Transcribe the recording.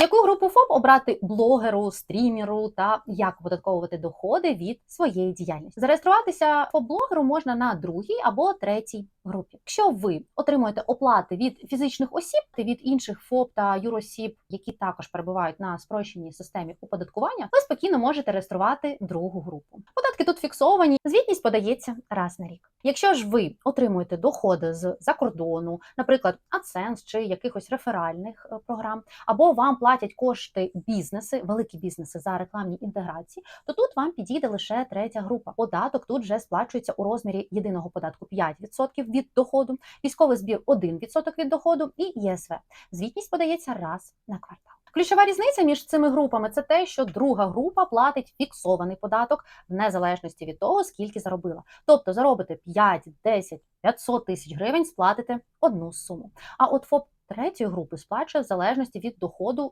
Яку групу ФОП обрати блогеру, стрімеру та як оподатковувати доходи від своєї діяльності? Зареєструватися ФОП-блогеру можна на другій або третій групі. Якщо ви отримуєте оплати від фізичних осіб, від інших ФОП та юросіб, які також перебувають на спрощеній системі оподаткування, ви спокійно можете реєструвати другу групу. Податки тут фіксовані, звітність подається раз на рік. Якщо ж ви отримуєте доходи з за кордону, наприклад, AdSense чи якихось реферальних е, програм, або вам платять кошти бізнеси, великі бізнеси за рекламні інтеграції, то тут вам підійде лише третя група. Податок тут вже сплачується у розмірі єдиного податку 5% від доходу, військовий збір 1% від доходу і ЄСВ. Звітність подається раз на квартал. Ключова різниця між цими групами це те, що друга група платить фіксований податок в незалежності від того, скільки заробила. Тобто заробите 5, 10, 500 тисяч гривень, сплатите одну суму. А от ФОП третьої групи сплачує в залежності від доходу